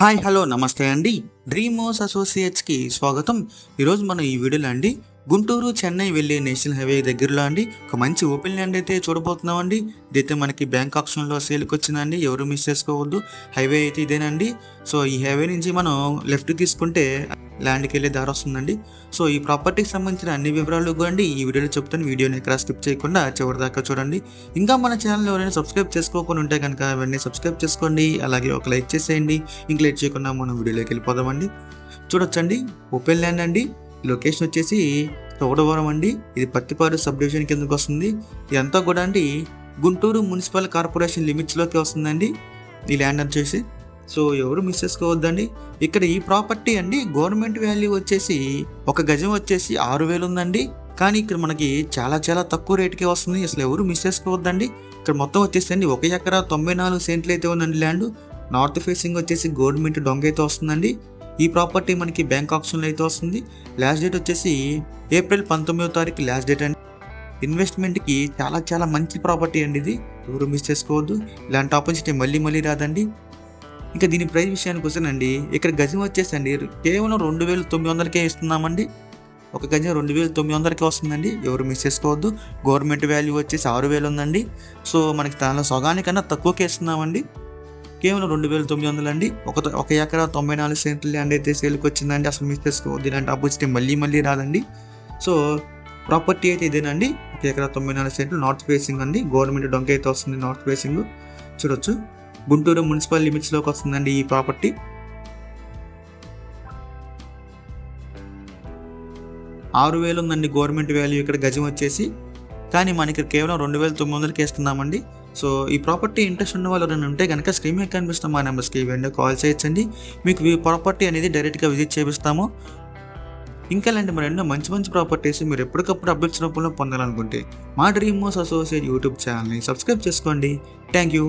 Hi hello నమస్తే అండి. డ్రీమోస్ అసోసియేట్స్కి స్వాగతం. ఈరోజు మనం ఈ వీడియోలో అండి గుంటూరు చెన్నై వెళ్ళే నేషనల్ హైవే దగ్గరలో అండి. ఒక మంచి ఓపెన్ ల్యాండ్ అయితే చూడబోతున్నాం అండి ఇదైతే మనకి బ్యాంక్ ఆప్షన్లో సేల్కి వచ్చిందండి ఎవరు మిస్ చేసుకోవద్దు. హైవే అయితే ఇదేనండి. సో ఈ హైవే నుంచి మనం లెఫ్ట్ తీసుకుంటే ల్యాండ్కి వెళ్ళే దారి వస్తుందండి. సో ఈ ప్రాపర్టీకి సంబంధించిన అన్ని వివరాలు కూడా ఈ వీడియోలో చెప్తాను. వీడియోని ఎక్కడ స్కిప్ చేయకుండా చివరి దాకా చూడండి. ఇంకా మన ఛానల్ ఎవరైనా సబ్స్క్రైబ్ చేసుకోకుండా ఉంటే కనుక అవన్నీ సబ్స్క్రైబ్ చేసుకోండి. అలాగే ఒక లైక్ చేసేయండి. ఇంక లైక్ చేయకుండా మనం వీడియోలోకి వెళ్ళిపోదామండి. చూడొచ్చండి. ఓపెన్ ల్యాండ్ అండి. లొకేషన్ వచ్చేసి చౌడవరం అండి. ఇది పత్తిపాడు సబ్ డివిజన్ కిందకి వస్తుంది. ఇదంతా కూడా అండి గుంటూరు మున్సిపల్ కార్పొరేషన్ లిమిట్స్లోకి వస్తుందండి. ఈ ల్యాండ్ వచ్చేసి సో ఎవరు మిస్ చేసుకోవద్దండి. ఇక్కడ ఈ ప్రాపర్టీ అండి గవర్నమెంట్ వాల్యూ వచ్చేసి ఒక గజం వచ్చేసి ఆరు వేలు ఉందండి. కానీ ఇక్కడ మనకి చాలా చాలా తక్కువ రేటుకే వస్తుంది. అసలు ఎవరు మిస్ చేసుకోవద్దండి. ఇక్కడ మొత్తం వచ్చేసి అండి ఒక ఎకరా తొంభై నాలుగు సెంట్లు అయితే ఉందండి ల్యాండ్. నార్త్ ఫేసింగ్ వచ్చేసి గవర్నమెంట్ డొంగ అయితే వస్తుందండి. ఈ ప్రాపర్టీ మనకి బ్యాంక్ ఆప్షన్లో అయితే వస్తుంది. లాస్ట్ డేట్ వచ్చేసి ఏప్రిల్ పంతొమ్మిదో తారీఖు లాస్ట్ డేట్ అండి. ఇన్వెస్ట్మెంట్కి చాలా చాలా మంచి ప్రాపర్టీ అండి ఇది. ఎవరు మిస్ చేసుకోవద్దు. ఇలాంటి ఆపర్చునిటీ మళ్ళీ మళ్ళీ రాదండి. ఇంకా దీని ప్రైస్ విషయానికి వస్తేనండి. ఇక్కడ గజం వచ్చేసండి. కేవలం రెండు వేల తొమ్మిది వందలకే ఇస్తున్నామండి. ఒక గజం రెండు వేల తొమ్మిది వందలకే వస్తుందండి. ఎవరు మిస్ చేసుకోవద్దు. గవర్నమెంట్ వాల్యూ వచ్చేసి ఆరు వేలు ఉందండి. సో మనకి దానిలో సగానికన్నా తక్కువకే ఇస్తున్నామండి. కేవలం రెండు వేల తొమ్మిది వందలు అండి. ఒక ఒక ఎకరా తొంభై నాలుగు సెంట్లు ల్యాండ్ అయితే సేల్కి వచ్చిందండి. అసలు మిస్ చేసుకోవద్దు. ఇలాంటి ఆపర్చునిటీ మళ్ళీ మళ్ళీ రాదండి. సో ప్రాపర్టీ అయితే ఇదేనండి. ఒక ఎకరా తొంభై నాలుగు సెంట్లు నార్త్ ఫేసింగ్ అండి. గవర్నమెంట్ డొంక అయితే వస్తుంది నార్త్ ఫేసింగ్ చూడొచ్చు. గుంటూరు మున్సిపల్ లిమిట్స్లోకి వస్తుందండి ఈ ప్రాపర్టీ ఆరు వేలు ఉందండి గవర్నమెంట్ వాల్యూ ఇక్కడ గజం వచ్చేసి. కానీ మనకి కేవలం రెండు వేల తొమ్మిది వందలకి ఇస్తున్నామండి. సో ఈ ప్రాపర్టీ ఇంట్రెస్ట్ ఉన్న వాళ్ళు ఎవరైనా ఉంటే కనుక స్క్రీన్ మీద కనిపిస్తున్న మా నెంబర్స్కి వెంటనే కాల్ చేయొచ్చండి. మీకు ఈ ప్రాపర్టీ అనేది డైరెక్ట్గా విజిట్ చేపిస్తాము. ఇంకా ఇలాంటి మరి ఎన్నో మంచి మంచి ప్రాపర్టీస్ మీరు ఎప్పటికప్పుడు అప్డేట్స్ రూపంలో పొందాలనుకుంటే మా డ్రీమ్ మోస్ అసోసియేట్ యూట్యూబ్ ఛానల్ని సబ్స్క్రైబ్ చేసుకోండి. Thank you